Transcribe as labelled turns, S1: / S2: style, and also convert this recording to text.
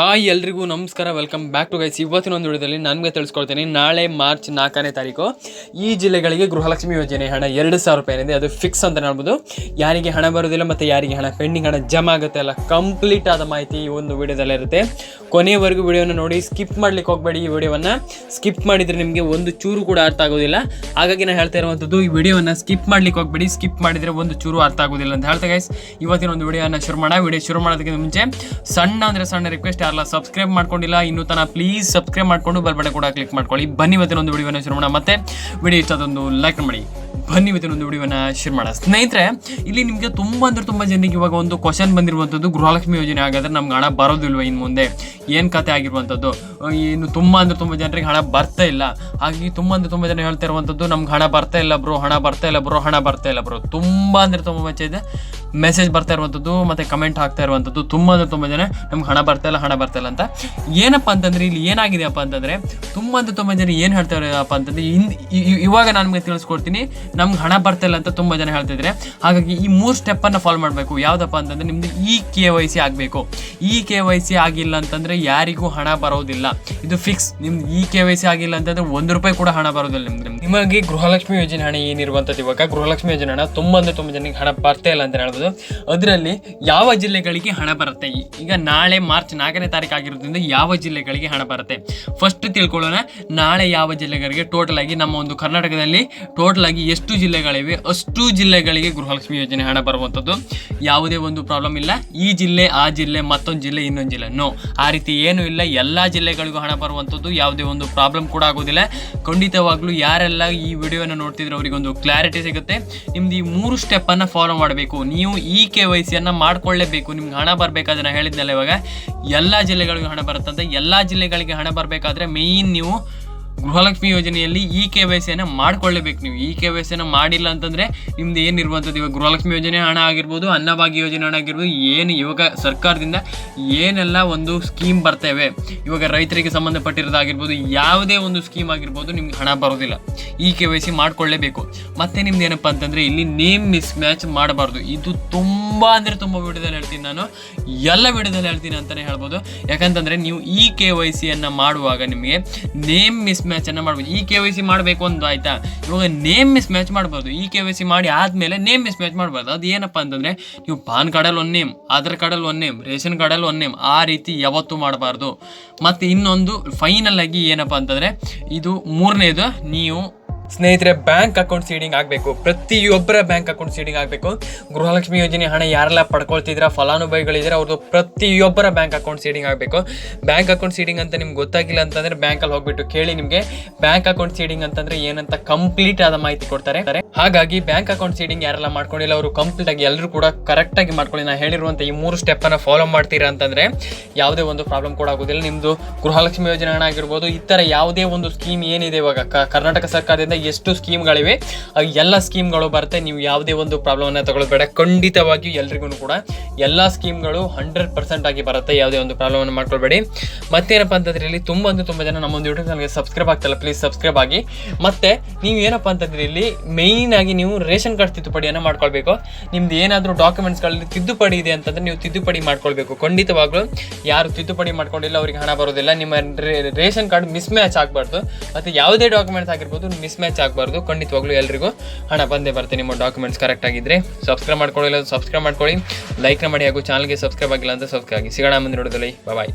S1: Hi ಎಲ್ರಿಗೂ ನಮಸ್ಕಾರ welcome back to guys ಇವತ್ತಿನ ಒಂದು ವಿಡಿಯೋದಲ್ಲಿ ನನಗೆ ತಿಳಿಸ್ಕೊಳ್ತೀನಿ, ನಾಳೆ ಮಾರ್ಚ್ ನಾಲ್ಕನೇ ತಾರೀಕು ಈ ಜಿಲ್ಲೆಗಳಿಗೆ ಗೃಹಲಕ್ಷ್ಮಿ ಯೋಜನೆ ಹಣ ಎರಡು ಸಾವಿರ ರೂಪಾಯಿ ಏನಿದೆ, ಅದು ಫಿಕ್ಸ್ ಅಂತ ಹೇಳ್ಬೋದು. ಯಾರಿಗೆ ಹಣ ಬರೋದಿಲ್ಲ ಮತ್ತು ಯಾರಿಗೆ ಹಣ ಪೆಂಡಿಂಗ್ ಹಣ ಜಮಾ ಆಗುತ್ತೆ ಅಲ್ಲ ಕಂಪ್ಲೀಟ್ ಆದ ಮಾಹಿತಿ ಈ ಒಂದು ವಿಡಿಯೋದಲ್ಲೇ ಇರುತ್ತೆ. ಕೊನೆಯವರೆಗೂ ವಿಡಿಯೋನ ನೋಡಿ ಸ್ಕಿಪ್ ಮಾಡ್ಲಿಕ್ಕೆ ಹೋಗಬೇಡಿ ಈ ವಿಡಿಯೋವನ್ನು. ಸ್ಕಿಪ್ ಮಾಡಿದರೆ ನಿಮಗೆ ಒಂದು ಚೂರು ಕೂಡ ಅರ್ಥ ಆಗೋದಿಲ್ಲ. ಹಾಗಾಗಿ ನಾನು ಹೇಳ್ತಾ ಇರುವಂಥದ್ದು ಈ ವಿಡಿಯೋವನ್ನು ಸ್ಕಿಪ್ ಮಾಡ್ಲಿಕ್ಕೆ ಹೋಗಬೇಡಿ. ಸ್ಕಿಪ್ ಮಾಡಿದರೆ ಒಂದು ಚೂರು ಅರ್ಥ ಆಗೋದಿಲ್ಲ ಅಂತ ಹೇಳ್ತಾ ಗೈಸ್ ಇವತ್ತಿನ ಒಂದು ವಿಡಿಯೋನ ಶುರು ಮಾಡೋಣ. ವಿಡಿಯೋ ಶುರು ಮಾಡೋದಕ್ಕಿಂತ ಮುಂಚೆ ಸಣ್ಣ ಅಂದರೆ ಸಣ್ಣ ರಿಕ್ವೆಸ್ಟ್ ಯಾರಲ್ಲ ಸಬ್ಸ್ಕ್ರೈಬ್ ಮಾಡ್ಕೊಂಡಿಲ್ಲ, ಇನ್ನೂ ತನ ಪ್ಲೀಸ್ ಸಬ್ಸ್ಕ್ರೈಬ್ ಮಾಡ್ಕೊಂಡು ಬೆಲ್ ಕೂಡ ಕ್ಲಿಕ್ ಮಾಡ್ಕೊಳ್ಳಿ. ಬನ್ನಿ ಮತ್ತೆ ಒಂದು ವಿಡಿಯೋನ ಶುರು ಮಾಡೋಣ. ಮತ್ತೆ ವಿಡಿಯೋ ಇಷ್ಟ ಅದೊಂದು ಲೈಕ್ ಮಾಡಿ. ಬನ್ನಿ ಒಂದು ವಿಡಿಯೋನ ಶೇರ್ ಮಾಡೋಣ. ಸ್ನೇಹಿತರೆ, ಇಲ್ಲಿ ನಿಮಗೆ ತುಂಬ ಅಂದ್ರೆ ತುಂಬ ಜನರಿಗೆ ಇವಾಗ ಒಂದು ಕ್ವಶನ್ ಬಂದಿರುವಂಥದ್ದು, ಗೃಹಲಕ್ಷ್ಮಿ ಯೋಜನೆ ಹಾಗಾದ್ರೆ ನಮ್ಗೆ ಹಣ ಬರೋದಿಲ್ವ ಇನ್ನು ಮುಂದೆ? ಏನು ಕತೆ ಆಗಿರುವಂಥದ್ದು? ಇನ್ನು ತುಂಬ ಅಂದ್ರೆ ತುಂಬ ಜನರಿಗೆ ಹಣ ಬರ್ತಾ ಇಲ್ಲ. ಹಾಗಾಗಿ ತುಂಬ ಅಂದ್ರೆ ತುಂಬ ಜನ ಹೇಳ್ತಾ ಇರುವಂಥದ್ದು, ನಮ್ಗೆ ಹಣ ಬರ್ತಾ ಇಲ್ಲ ಬ್ರೋ, ಹಣ ಬರ್ತಾ ಇಲ್ಲ ಬ್ರೋ, ಹಣ ಬರ್ತಾ ಇಲ್ಲ ಬ್ರೋ. ತುಂಬ ಅಂದ್ರೆ ತುಂಬ ಮಚ್ಚ ಇದೆ. ಮೆಸೇಜ್ ಬರ್ತಾ ಇರುವಂಥದ್ದು, ಮತ್ತು ಕಮೆಂಟ್ ಹಾಕ್ತಾ ಇರುವಂಥದ್ದು, ತುಂಬ ಅಂದ್ರೆ ತುಂಬ ಜನ ನಮ್ಗೆ ಹಣ ಬರ್ತಾ ಇಲ್ಲ, ಹಣ ಬರ್ತಾ ಇಲ್ಲ ಅಂತ. ಏನಪ್ಪ ಅಂತಂದ್ರೆ, ಇಲ್ಲಿ ಏನಾಗಿದೆಯಪ್ಪ ಅಂತಂದರೆ, ತುಂಬ ಅಂದ್ರೆ ತುಂಬ ಜನ ಏನು ಹೇಳ್ತಾ ಇರೋದಪ್ಪ ಅಂತಂದ್ರೆ ಇವಾಗ ನಾನು ನಿಮಗೆ ತಿಳಿಸ್ಕೊಡ್ತೀನಿ. ನಮ್ಗೆ ಹಣ ಬರ್ತಾ ಇಲ್ಲ ಅಂತ ತುಂಬ ಜನ ಹೇಳ್ತಿದ್ರೆ ಹಾಗಾಗಿ ಈ ಮೂರು ಸ್ಟೆಪ್ಪನ್ನು ಫಾಲೋ ಮಾಡಬೇಕು. ಯಾವುದಪ್ಪ ಅಂತಂದ್ರೆ ನಿಮ್ಮದು ಇ ಕೆ ವೈ ಸಿ ಆಗಬೇಕು. ಇ ಕೆ ವೈ ಸಿ ಆಗಿಲ್ಲ ಅಂತಂದರೆ ಯಾರಿಗೂ ಹಣ ಬರೋದಿಲ್ಲ. ಇದು ಫಿಕ್ಸ್ ನಿಮ್ದು ಇ ಕೆ ವೈ ಸಿ ಆಗಿಲ್ಲ ಅಂತಂದ್ರೆ ಒಂದು ರೂಪಾಯಿ ಕೂಡ ಹಣ ಬರೋದಿಲ್ಲ ನಿಮ್ಗೆ. ನಿಮಗೆ ಗೃಹಲಕ್ಷ್ಮಿ ಯೋಜನೆ ಹಣ ಏನಿರುವಂಥದ್ದು ಇವಾಗ, ಗೃಹಲಕ್ಷ್ಮಿ ಯೋಜನೆ ಹಣ ತುಂಬ ಅಂದರೆ ತುಂಬ ಜನಕ್ಕೆ ಹಣ ಬರ್ತಾ ಇಲ್ಲ ಅಂತ ಹೇಳ್ಬೋದು. ಅದರಲ್ಲಿ ಯಾವ ಜಿಲ್ಲೆಗಳಿಗೆ ಹಣ ಬರುತ್ತೆ? ಈಗ ನಾಳೆ ಮಾರ್ಚ್ ನಾಲ್ಕನೇ ತಾರೀಕು ಆಗಿರೋದ್ರಿಂದ ಯಾವ ಜಿಲ್ಲೆಗಳಿಗೆ ಹಣ ಬರುತ್ತೆ? ಫಸ್ಟ್ ತಿಳ್ಕೊಳ್ಳೋಣ. ನಾಳೆ ಯಾವ ಜಿಲ್ಲೆಗಳಿಗೆ ಟೋಟಲ್ ಆಗಿ ನಮ್ಮ ಒಂದು ಕರ್ನಾಟಕದಲ್ಲಿ ಟೋಟಲ್ ಆಗಿ ಎಷ್ಟು ಜಿಲ್ಲೆಗಳಿವೆ, ಅಷ್ಟು ಜಿಲ್ಲೆಗಳಿಗೆ ಗೃಹಲಕ್ಷ್ಮಿ ಯೋಜನೆ ಹಣ ಬರುವಂಥದ್ದು. ಯಾವುದೇ ಒಂದು ಪ್ರಾಬ್ಲಮ್ ಇಲ್ಲ. ಈ ಜಿಲ್ಲೆ, ಆ ಜಿಲ್ಲೆ, ಮತ್ತೊಂದು ಜಿಲ್ಲೆ, ಇನ್ನೊಂದು ಜಿಲ್ಲೆ. ನೋ ಆ ರೀತಿ ಏನೂ ಇಲ್ಲ. ಎಲ್ಲ ಜಿಲ್ಲೆಗಳಿಗೂ ಹಣ ಬರುವಂಥದ್ದು. ಯಾವುದೇ ಒಂದು ಪ್ರಾಬ್ಲಮ್ ಕೂಡ ಆಗೋದಿಲ್ಲ. ಖಂಡಿತವಾಗ್ಲೂ ಯಾರೆಲ್ಲ ಈ ವಿಡಿಯೋನ ನೋಡ್ತಿದ್ರೆ ಅವರಿಗೆ ಒಂದು ಕ್ಲಾರಿಟಿ ಸಿಗುತ್ತೆ. ನಿಮ್ದು ಈ ಮೂರು ಸ್ಟೆಪ್ಪನ್ನು ಫಾಲೋ ಮಾಡಬೇಕು. ನೀವು ಈ ಕೆ ವೈ ಸಿಯನ್ನು ಮಾಡ್ಕೊಳ್ಳೇಬೇಕು. ನಿಮ್ಗೆ ಹಣ ಬರಬೇಕಾದ್ರೆ ನಾನು ಹೇಳಿದ್ನಲ್ಲ ಇವಾಗ, ಎಲ್ಲ ಜಿಲ್ಲೆಗಳಿಗೂ ಹಣ ಬರುತ್ತಂತೆ. ಎಲ್ಲ ಜಿಲ್ಲೆಗಳಿಗೆ ಹಣ ಬರಬೇಕಾದ್ರೆ ಮೇಯ್ನ್ ನೀವು ಗೃಹಲಕ್ಷ್ಮಿ ಯೋಜನೆಯಲ್ಲಿ ಇ ಕೆ ವೈ ಸಿಯನ್ನು ಮಾಡ್ಕೊಳ್ಳೇಬೇಕು ನೀವು. ಇ ಕೆ ವೈ ಸಿಯನ್ನು ಮಾಡಿಲ್ಲ ಅಂತಂದರೆ ನಿಮ್ದು ಏನಿರುವಂಥದ್ದು ಇವಾಗ ಗೃಹಲಕ್ಷ್ಮಿ ಯೋಜನೆ ಹಣ ಆಗಿರ್ಬೋದು, ಅನ್ನಭಾಗ್ಯ ಯೋಜನೆ ಹಣ ಆಗಿರ್ಬೋದು, ಏನು ಇವಾಗ ಸರ್ಕಾರದಿಂದ ಏನೆಲ್ಲ ಒಂದು ಸ್ಕೀಮ್ ಬರ್ತೇವೆ? ಇವಾಗ ರೈತರಿಗೆ ಸಂಬಂಧಪಟ್ಟಿರೋದಾಗಿರ್ಬೋದು, ಯಾವುದೇ ಒಂದು ಸ್ಕೀಮ್ ಆಗಿರ್ಬೋದು ನಿಮ್ಗೆ ಹಣ ಬರೋದಿಲ್ಲ. ಇ ಕೆ ವೈ ಸಿ ಮಾಡ್ಕೊಳ್ಳೇಬೇಕು. ಮತ್ತೆ ನಿಮ್ದು ಏನಪ್ಪ ಅಂತಂದರೆ ಇಲ್ಲಿ ನೇಮ್ ಮಿಸ್ ಮ್ಯಾಚ್ ಮಾಡಬಾರ್ದು. ಇದು ತುಂಬ ಅಂದರೆ ತುಂಬ ವಿಡಿಯೋದಲ್ಲಿ ಹೇಳ್ತೀನಿ ನಾನು. ಎಲ್ಲ ವಿಡಿಯೋದಲ್ಲಿ ಹೇಳ್ತೀನಿ ಅಂತಲೇ ಹೇಳ್ಬೋದು. ಯಾಕಂತಂದರೆ ನೀವು ಇ ಕೆ ವೈ ಸಿಯನ್ನು ಮಾಡುವಾಗ ನಿಮಗೆ ನೇಮ್ ಮಿಸ್ ಮ್ಯಾಚನ್ನು ಮಾಡ್ಬೋದು. ಈ ಕೆ ವೈ ಸಿ ಮಾಡಬೇಕು ಒಂದು ಆಯಿತಾ? ಇವಾಗ ನೇಮ್ ಮಿಸ್ ಮ್ಯಾಚ್ ಮಾಡ್ಬೋದು. ಈ ಕೆ ವೈ ಸಿ ಮಾಡಿ ಆದಮೇಲೆ ನೇಮ್ ಮಿಸ್ ಮ್ಯಾಚ್ ಮಾಡ್ಬಾರ್ದು ಅದು ಏನಪ್ಪ ಅಂತಂದರೆ, ನೀವು ಪಾನ್ ಕಾರ್ಡಲ್ಲಿ ಒಂದು ನೇಮ್ ಆಧಾರ್ ಕಾರ್ಡಲ್ಲಿ ಒಂದು ನೇಮ್ ರೇಷನ್ ಕಾರ್ಡಲ್ಲಿ ಒಂದು ನೇಮ್ ಆ ರೀತಿ ಯಾವತ್ತೂ ಮಾಡಬಾರ್ದು. ಮತ್ತು ಇನ್ನೊಂದು ಫೈನಲ್ ಆಗಿ ಏನಪ್ಪ ಅಂತಂದರೆ, ಇದು ಮೂರನೇದು, ನೀವು ಸ್ನೇಹಿತರೆ ಬ್ಯಾಂಕ್ ಅಕೌಂಟ್ ಸೀಡಿಂಗ್ ಆಗಬೇಕು. ಪ್ರತಿಯೊಬ್ಬರ ಬ್ಯಾಂಕ್ ಅಕೌಂಟ್ ಸೀಡಿಂಗ್ ಆಗಬೇಕು. ಗೃಹಲಕ್ಷ್ಮಿ ಯೋಜನೆ ಹಣ ಯಾರೆಲ್ಲ ಪಡ್ಕೊಳ್ತಿದ್ರ ಫಲಾನುಭವಿಗಳಿದ್ರೆ ಅವ್ರದ್ದು ಪ್ರತಿಯೊಬ್ಬರ ಬ್ಯಾಂಕ್ ಅಕೌಂಟ್ ಸೀಡಿಂಗ್ ಆಗಬೇಕು. ಬ್ಯಾಂಕ್ ಅಕೌಂಟ್ ಸೀಡಿಂಗ್ ಅಂತ ನಿಮ್ಗೆ ಗೊತ್ತಾಗಿಲ್ಲ ಅಂತಂದ್ರೆ ಬ್ಯಾಂಕಲ್ಲಿ ಹೋಗ್ಬಿಟ್ಟು ಕೇಳಿ ನಿಮಗೆ. ಬ್ಯಾಂಕ್ ಅಕೌಂಟ್ ಸೀಡಿಂಗ್ ಅಂತಂದ್ರೆ ಏನಂತ ಕಂಪ್ಲೀಟ್ ಆದ ಮಾಹಿತಿ ಕೊಡ್ತಾರೆ. ಹಾಗಾಗಿ ಬ್ಯಾಂಕ್ ಅಕೌಂಟ್ ಸೀಡಿಂಗ್ ಯಾರೆಲ್ಲ ಮಾಡ್ಕೊಂಡಿಲ್ಲ, ಅವರು ಕಂಪ್ಲೀಟ್ ಆಗಿ ಎಲ್ಲರೂ ಕೂಡ ಕರೆಕ್ಟಾಗಿ ಮಾಡ್ಕೊಳ್ಳಿ. ನಾ ಹೇಳಿರುವಂಥ ಈ ಮೂರು ಸ್ಟೆಪ್ಪನ್ನು ಫಾಲೋ ಮಾಡ್ತೀರಾ ಅಂತಂದ್ರೆ ಯಾವುದೇ ಒಂದು ಪ್ರಾಬ್ಲಮ್ ಕೂಡ ಆಗೋದಿಲ್ಲ. ನಿಮ್ಮದು ಗೃಹಲಕ್ಷ್ಮಿ ಯೋಜನೆ ಹಣ ಆಗಿರ್ಬೋದು, ಈ ಥರ ಯಾವುದೇ ಒಂದು ಸ್ಕೀಮ್ ಏನಿದೆ ಇವಾಗ. ಕರ್ನಾಟಕ ಸರ್ಕಾರದಿಂದ ಎಷ್ಟು ಸ್ಕೀಮ್ಗಳಿವೆ. ಎಲ್ಲ ಸ್ಕೀಮ್ಗಳು ಬರುತ್ತೆ. ನೀವು ಯಾವುದೇ ಒಂದು ಪ್ರಾಬ್ಲಮ್ನ ತಗೊಳ್ಬೇಡ. ಖಂಡಿತವಾಗಿಯೂ ಎಲ್ರಿಗೂ ಕೂಡ ಎಲ್ಲ ಸ್ಕೀಮ್ಗಳು ಹಂಡ್ರೆಡ್ ಪರ್ಸೆಂಟ್ ಆಗಿ ಬರುತ್ತೆ. ಯಾವುದೇ ಒಂದು ಪ್ರಾಬ್ಲಮನ್ನು ಮಾಡ್ಕೊಳ್ಬೇಡಿ. ಮತ್ತೇನಪ್ಪ ಅಂತಂದ್ರೆ ಇಲ್ಲಿ ತುಂಬ ಅಂದರೆ ತುಂಬ ಜನ ನಮ್ಮ ಒಂದು ಯೂಟ್ಯೂಬ್ ಚಾನಲ್ಗೆ ಸಬ್ಸ್ಕ್ರೈಬ್ ಆಗ್ತಲ್ಲ ಪ್ಲೀಸ್ ಸಬ್ಸ್ಕ್ರೈಬ್ ಆಗಿ. ಮತ್ತೆ ನೀವು ಏನಪ್ಪ ಅಂತಂದ್ರೆ ಇಲ್ಲಿ ಮೇಯ್ನ್ ಆಗಿ ನೀವು ರೇಷನ್ ಕಾರ್ಡ್ ತಿದ್ದುಪಡಿಯನ್ನು ಮಾಡ್ಕೊಳ್ಬೇಕು. ನಿಮ್ದು ಏನಾದರೂ ಡಾಕ್ಯುಮೆಂಟ್ಸ್ಗಳಲ್ಲಿ ತಿದ್ದುಪಡಿ ಇದೆ ಅಂತಂದ್ರೆ ನೀವು ತಿದ್ದುಪಡಿ ಮಾಡ್ಕೊಳ್ಬೇಕು. ಖಂಡಿತವಾಗ್ಲೂ ಯಾರು ತಿದ್ದುಪಡಿ ಮಾಡ್ಕೊಂಡಿಲ್ಲ, ಅವರಿಗೆ ಹಣ ಬರೋದಿಲ್ಲ. ನಿಮ್ಮ ರೇಷನ್ ಕಾರ್ಡ್ ಮಿಸ್ ಮ್ಯಾಚ್ ಆಗಬಾರ್ದು. ಮತ್ತು ಯಾವುದೇ ಡಾಕ್ಯುಮೆಂಟ್ಸ್ ಆಗಿರ್ಬೋದು ಮಿಸ್ ಆಗಬಾರ್ದು. ಖಂಡಿತವಾಗ್ಲೂ ಎಲ್ರಿಗೂ ಹಣ ಬಂದೇ ಬರ್ತೀನಿ ನಿಮ್ಮ ಡಾಕ್ಯುಮೆಂಟ್ಸ್ ಕರೆಕ್ಟ್ ಆಗಿದ್ರೆ ಸಬ್ಸ್ಕ್ರೈಬ್ ಮಾಡ್ಕೊಳ್ಳಿ ಸಬ್ಸ್ಕ್ರೈಬ್ ಮಾಡ್ಕೊಳ್ಳಿ. ಲೈಕ್ನ ಮಾಡಿ ಹಾಗೂ ಚಾನಲ್ಗೆ ಸಬ್ಸ್ಕ್ರೈಬ್ ಆಗಿಲ್ಲ ಅಂತ ಸಬ್ಸ್ಕ್ರೈಬ್ ಆಗಿ. ಸಿಗೋಣ ಮುಂದೆ ನೋಡೋದಲ್ಲಿ ಬಾಯ್ ಬಾಯ್